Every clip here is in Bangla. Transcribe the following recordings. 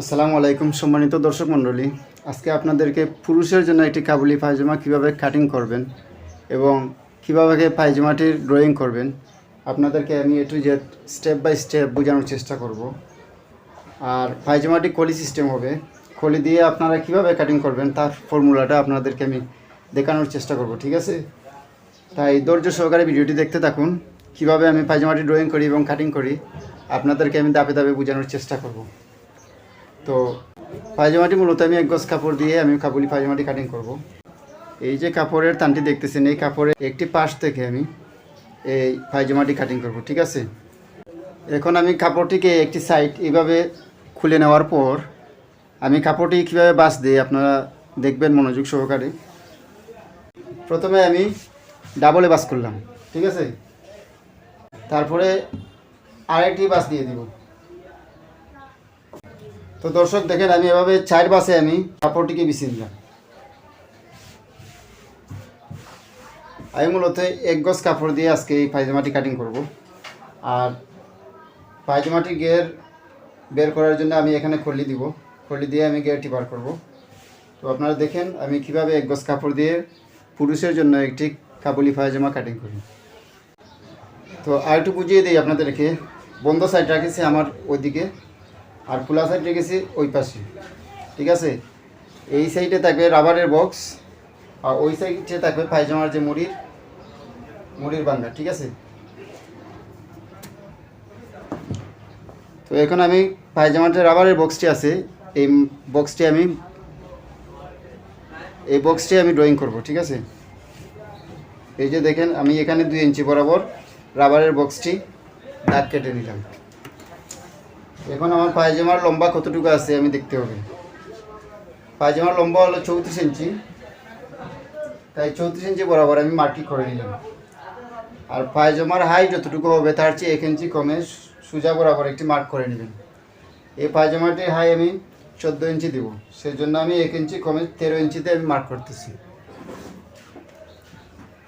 আসসালামু আলাইকুম সম্মানিত দর্শক মণ্ডলী। আজকে আপনাদেরকে পুরুষের জন্য একটি কাবুলি পায়জামা কীভাবে কাটিং করবেন এবং কীভাবে পায়জামাটির ড্রয়িং করবেন, আপনাদেরকে আমি একটু যে স্টেপ বাই স্টেপ বোঝানোর চেষ্টা করব। আর পায়জামাটি কলি সিস্টেম হবে। কলি দিয়ে আপনারা কীভাবে কাটিং করবেন, তার ফর্মুলাটা আপনাদেরকে আমি দেখানোর চেষ্টা করব, ঠিক আছে? তাই ধৈর্য সহকারে ভিডিওটি দেখতে থাকুন, কীভাবে আমি পায়জামাটি ড্রয়িং করি এবং কাটিং করি, আপনাদেরকে আমি দাপে দাপে বোঝানোর চেষ্টা করব। তো পায়জামাটি মূলত আমি এক গজ কাপড় দিয়ে আমি কাবুলি পায়জামাটি কাটিং করব। এই যে কাপড়ের তানটি দেখতেছেন, এই কাপড়ের একটি পাশ থেকে আমি এই পায়জামাটি কাটিং করব, ঠিক আছে? এখন আমি কাপড়টিকে একটি সাইড এইভাবে খুলে নেওয়ার পর আমি কাপড়টি কীভাবে বাস দিই আপনারা দেখবেন মনোযোগ সহকারে। প্রথমে আমি ডাবলে বাস করলাম, ঠিক আছে? তারপরে আরেকটি বাস দিয়ে দিব। তো দর্শক দেখেন, আমি এভাবে চার বাসে আমি কাপড়টিকে বিছিয়ে দিলাম। আমি মূলত এক গজ কাপড় দিয়ে আজকে এই পায়জামাটি কাটিং করব। আর পায়জামাটি গের বের করার জন্য আমি এখানে খলি দিব। খলি দিয়ে আমি গেরটি বার করব। তো আপনারা দেখেন, আমি কীভাবে এক গজ কাপড় দিয়ে পুরুষের জন্য একটি কাবুলি পায়জামা কাটিং করি। তো আর একটু বুঝিয়ে দিই আপনাদেরকে, বন্ধ সাইড রাখেছি আমার ওইদিকে। আর খোলা সাইড রেখেছি ওই পাশে। ঠিক আছে? এই সাইডে থাকবে রাবারের বক্স আর ওই সাইডে থাকবে পায়জামার যে মুড়ির মুড়ির বাঙ্গা ঠিক আছে? তো এখন আমি পায়জামার যে রাবারের বক্সটি আছে, এই বক্সটি আমি, এই বক্সটি আমি ড্রয়িং করব, ঠিক আছে? এই যে দেখেন, আমি এখানে দুই ইঞ্চি বরাবর রাবারের বক্সটি দাগ কেটে নিলাম। এখন আমার পায়জামার লম্বা কতটুকু আছে আমি দেখতে হবে। পায়জামার লম্বা হলো চৌত্রিশ ইঞ্চি। তাই চৌত্রিশ ইঞ্চি বরাবর আমি মার্কিং করে নিলাম। আর পায়জামার হাই যতটুকু হবে তার চেয়ে এক ইঞ্চি কমে সোজা বরাবর একটি মার্ক করে নেবেন। এই পায়জামাটির হাই আমি চোদ্দ ইঞ্চি দেবো। সেই জন্য আমি এক ইঞ্চি কমে তেরো ইঞ্চিতে আমি মার্ক করতেছি।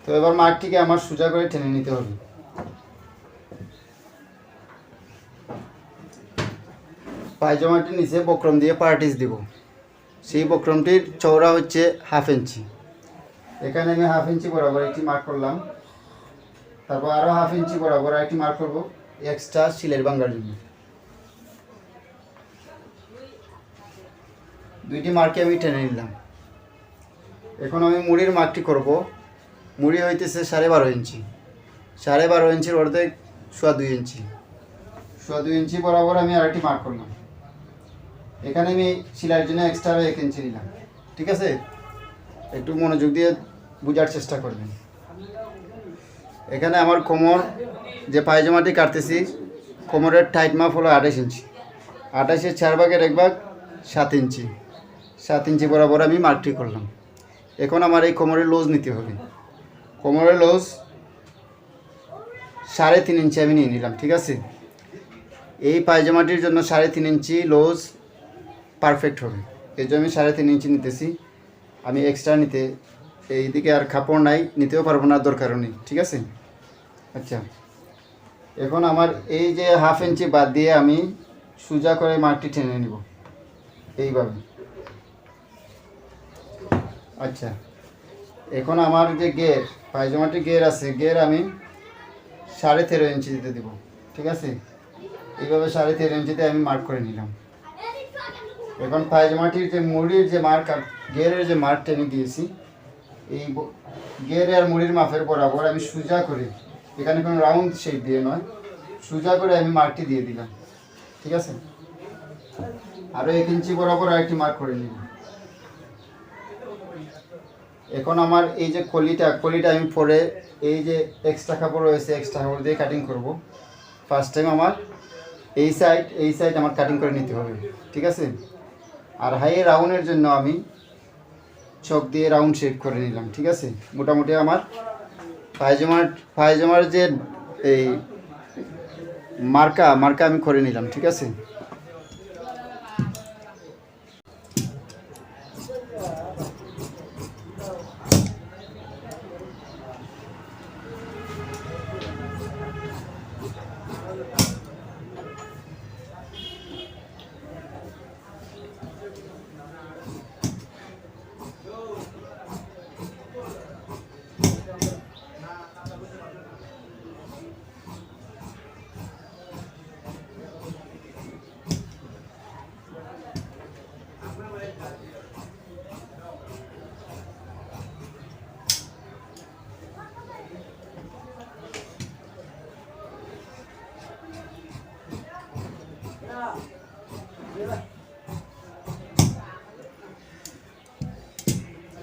তো এবার মার্কটিকে আমার সোজা করে টেনে নিতে হবে। পায়জামাটির নিচে বক্রম দিয়ে পার্টিস দিব। সেই বক্রমটির চওড়া হচ্ছে হাফ ইঞ্চি। এখানে আমি হাফ ইঞ্চি বরাবর একটি মার্ক করলাম। তারপর আরও হাফ ইঞ্চি বরাবর একটি মার্ক করব এক্সট্রা সিলের বাঙ্গার জন্য। দুইটি মার্কে আমি টেনে নিলাম। এখন আমি মুড়ির মার্কটি করব। মুড়ি হইতেছে সাড়ে বারো ইঞ্চি। সাড়ে বারো ইঞ্চির অর্ধেক, সোয়া দুই ইঞ্চি। সোয়া দুই ইঞ্চি বরাবর আমি আরেকটি মার্ক করলাম। এখানে আমি সেলাইয়ের জন্য এক্সট্রা এক ইঞ্চি নিলাম। ঠিক আছে? একটু মনোযোগ দিয়ে বোঝার চেষ্টা করবেন। এখানে আমার কোমর যে পায়জামাটি কাটতেছি, কোমরের টাইট মাপ হলো আঠাশ ইঞ্চি। আঠাশের চার ভাগের এক ভাগ সাত ইঞ্চি। সাত ইঞ্চি বরাবর আমি মার্কটি করলাম। এখন আমার এই কোমরের লোজ নিতে হবে। কোমরের লোজ সাড়ে তিন ইঞ্চি আমি নিয়ে নিলাম, ঠিক আছে? এই পায়জামাটির জন্য সাড়ে তিন ইঞ্চি লোজ পারফেক্ট হবে। এই জন্য আমি সাড়ে তিন ইঞ্চি নিতেছি। আমি এক্সট্রা নিতে, এইদিকে আর কাপড় নাই, নিতেও পারব না দরকারও নেই, ঠিক আছে? আচ্ছা। এখন আমার এই যে হাফ ইঞ্চি বাদ দিয়ে আমি সোজা করে মাঠটি টেনে নিব, এইভাবে। আচ্ছা। এখন আমার যে গের পায়জামাটি গের আছে গের আমি সাড়ে তেরো ইঞ্চি দিতে দিব, ঠিক আছে? এইভাবে সাড়ে তেরো ইঞ্চিতে আমি মার্ক করে নিলাম। এখন পায়জামাটির যে মুড়ির যে মার্ক আর গেরের যে মার্কটা আমি দিয়েছি, এই গের আর মুড়ির মাপের বরাবর আমি সোজা করে, এখানে কোনো রাউন্ড শেপ দিয়ে নয়, সোজা করে আমি মার্কটি দিয়ে দিলাম, ঠিক আছে? আরও এক ইঞ্চি বরাবর আরেকটি মার্ক করে নিব এখন আমার এই যে কলিটা কলিটা আমি পরে এই যে এক্সট্রা কাপড় রয়েছে এক্সট্রা কাপড় দিয়ে কাটিং করব। ফার্স্ট টাইম আমার, এই সাইড এই সাইড আমার কাটিং করে নিতে হবে, ঠিক আছে? আর হাই রাউন্ডের জন্য আমি চক দিয়ে রাউন্ড শেপ করে নিলাম, ঠিক আছে? মোটামুটি আমার পায়জামার পায়জামার যে এই মার্কা মার্কা আমি করে নিলাম, ঠিক আছে?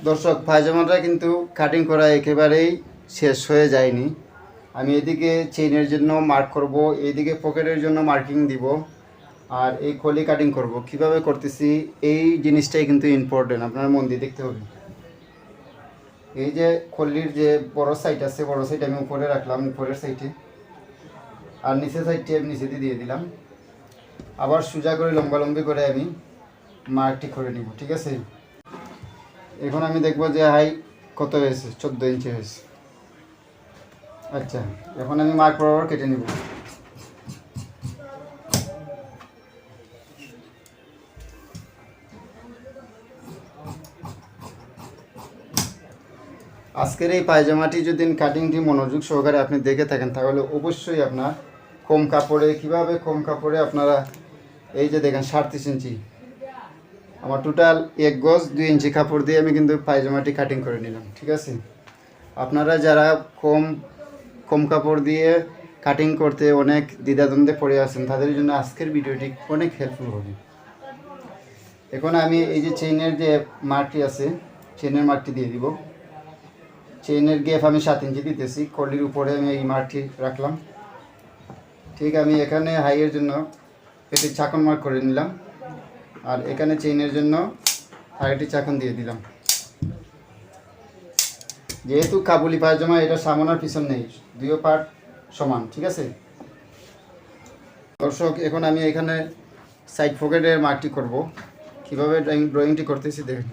দর্শক পায়জামাটা কিন্তু কাটিং করা একেবারেই শেষ হয়ে যায়নি। আমি এদিকে চেইনের জন্য মার্ক করব এইদিকে পকেটের জন্য মার্কিং দিব, আর এই খলি কাটিং করব। কীভাবে করতেছি, এই জিনিসটাই কিন্তু ইম্পর্টেন্ট আপনার মন দিয়ে দেখতে হবে। এই যে কলির যে বড় সাইড আছে, বড় সাইড আমি উপরে রাখলাম, উপরের সাইডে আর নিচের সাইডটি আমি নিচে দিয়ে দিলাম। আবার সোজা করে লম্বালম্বি করে আমি মার্কটি করে নিব, ঠিক আছে? এখন আমি দেখব যে হাই কত হয়েছে, চোদ্দ ইঞ্চি হয়েছে। আচ্ছা এখন আমি মার্ক বরাবর কেটে নিব। আজকের এই পায়জামাটি যদি কাটিংটি মনোযোগ সহকারে আপনি দেখে থাকেন, তাহলে অবশ্যই আপনার কম কাপড়ে, কীভাবে কম কাপড়ে আপনারা এই যে দেখেন সাড়ত্রিশ ইঞ্চি, আমার টোটাল এক গজ দুই ইঞ্চি কাপড় দিয়ে আমি কিন্তু পায়জামাটি কাটিং করে নিলাম, ঠিক আছে? আপনারা যারা কম কম কাপড় দিয়ে কাটিং করতে অনেক দ্বিধাদ্বন্দ্বে পড়ে আছেন, তাদের জন্য আজকের ভিডিওটি অনেক হেল্পফুল হবে। এখন আমি এই যে চেইনের যে মার্কটি আছে চেইনের মার্কটি দিয়ে দিব। চেইনের গ্যাপ আমি সাত ইঞ্চি দিতেছি, কলির উপরে আমি এই মার্কটি রাখলাম। ঠিক আমি এখানে হাইয়ের জন্য এটি চাকন মার্ক করে নিলাম। আর এখানে চেইনের জন্য আরেকটি চাকন দিয়ে দিলাম। যেহেতু কাবুলি পায়জামা, এটা সামনার পিছন নেই দুইও পার্ট সমান, ঠিক আছে? দর্শক, এখন আমি এখানে সাইড পকেটের মার্কটি করব। কীভাবে ড্রয়িং ড্রয়িংটি করতেছি দেখুন।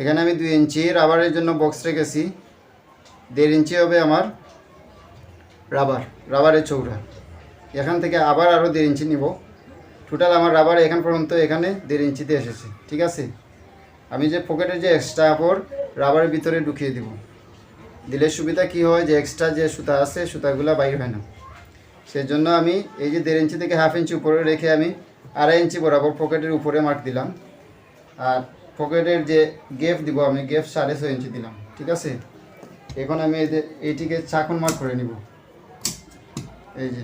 এখানে আমি দুই ইঞ্চি রাবারের জন্য বক্স রেখেছি। দেড় ইঞ্চি হবে আমার রাবার রাবারের চৌড়া এখান থেকে আবার আরও দেড় ইঞ্চি নিব। টোটাল আমার রাবার এখান পর্যন্ত এখানে দেড় ইঞ্চিতে এসেছে, ঠিক আছে? আমি যে পকেটের যে এক্সট্রা কাপড় রাবারের ভিতরে ঢুকিয়ে দিব। দিলে সুবিধা কি হয় যে এক্সট্রা যে সুতা আছে, সুতাগুলো বাইর হয় না। সেই জন্য আমি এই যে দেড় ইঞ্চি থেকে হাফ ইঞ্চি উপরে রেখে আমি আড়াই ইঞ্চি বরাবর পকেটের উপরে মার্ক দিলাম। আর পকেটের যে গেফ দিব, আমি গেফ সাড়ে ছয় ইঞ্চি দিলাম, ঠিক আছে? এখন আমি এই যে এইটিকে চাকন মার্ক করে নিব। এই যে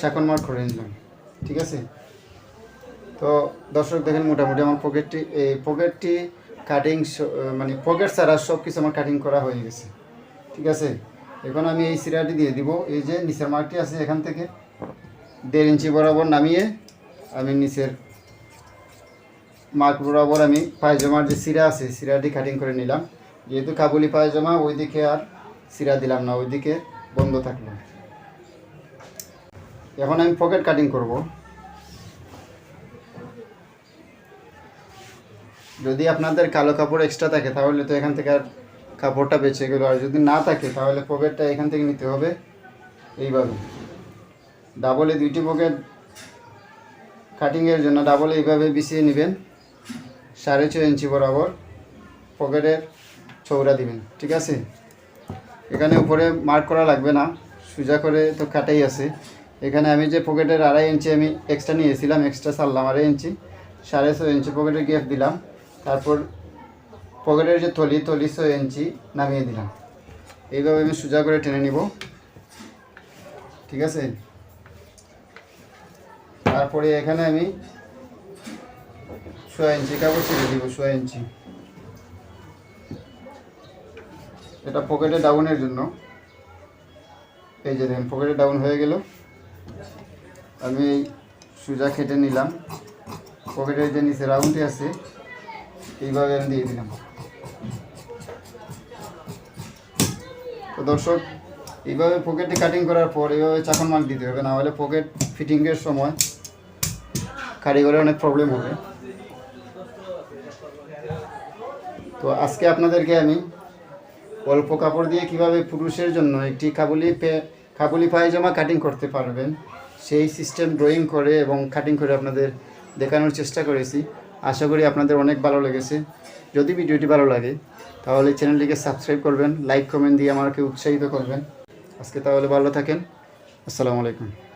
চাকন মার্ক করে নিলাম, ঠিক আছে? তো দর্শক দেখেন মোটামুটি আমার পকেটটি, এই পকেটটি কাটিং মানে পকেট ছাড়া সব কিছু আমার কাটিং করা হয়ে গেছে। ঠিক আছে? এখন আমি এই সিরাটি দিয়ে দিব। এই যে নিচের মার্কটি আছে এখান থেকে, দেড় ইঞ্চি বরাবর নামিয়ে আমি নিচের মার্ক বরাবর আমি পায়জামার যে সিরা আছে, সিরাটি কাটিং করে নিলাম। যেহেতু কাবুলি পায়জামা, ওইদিকে আর সিরা দিলাম না, ওইদিকে বন্ধ থাকল। এখন আমি পকেট কাটিং করব। যদি আপনাদের কালো কাপড় এক্সট্রা থাকে, তাহলে তো এখান থেকে আর কাপড়টা বেঁচে গেল। আর যদি না থাকে, তাহলে পকেটটা এখান থেকে নিতে হবে এইভাবে। ডাবলে দুইটি পকেট কাটিংয়ের জন্য ডাবলে এইভাবে বিছিয়ে নেবেন। সাড়ে ছয় ইঞ্চি বরাবর পকেটের চৌড়া দিবেন, ঠিক আছে? এখানে উপরে মার্ক করা লাগবে না, সোজা করে তো কাটাই আছে। এখানে আমি যে পকেটের আড়াই ইঞ্চি আমি এক্সট্রা নিয়েছিলাম এক্সট্রা সারলাম আড়াই ইঞ্চি। সাড়ে ছয় ইঞ্চি পকেটের গ্যাপ দিলাম। তারপর পকেটের যে থলি থলি ছয় ইঞ্চি নামিয়ে দিলাম। এইভাবে আমি সোজা করে টেনে নিব। ঠিক আছে? তারপরে এখানে আমি ছয় ইঞ্চি কাপড় ছেড়ে দিব ছয় ইঞ্চি এটা পকেটে ডাউনের জন্য। এই যে দেখেন, পকেটে ডাউন হয়ে গেল। আমি সোজা কেটে নিলাম। পকেটের যে নিচে রাউন্ডটি আছে এইভাবে আমি দিয়ে দিলাম। তো দর্শক, এইভাবে পকেটটি কাটিং করার পর এইভাবে চাকন মার্ক দিতে হবে, না হলে পকেট ফিটিংয়ের সময় কারিগরে অনেক প্রবলেম হবে। তো আজকে আপনাদেরকে আমি অল্প কাপড় দিয়ে কীভাবে পুরুষের জন্য একটি কাবুলি কাবুলি পায়জামা কাটিং করতে পারবেন, সেই সিস্টেম ড্রয়িং করে এবং কাটিং করে আপনাদের দেখানোর চেষ্টা করেছি। আশা করি আপনাদের অনেক ভালো লেগেছে। যদি ভিডিওটি ভালো লাগে, তাহলে চ্যানেলটিকে সাবস্ক্রাইব করবেন, লাইক কমেন্ট দিয়ে আমাকে উৎসাহিত করবেন। আজকে তাহলে ভালো থাকেন। আসসালামু আলাইকুম।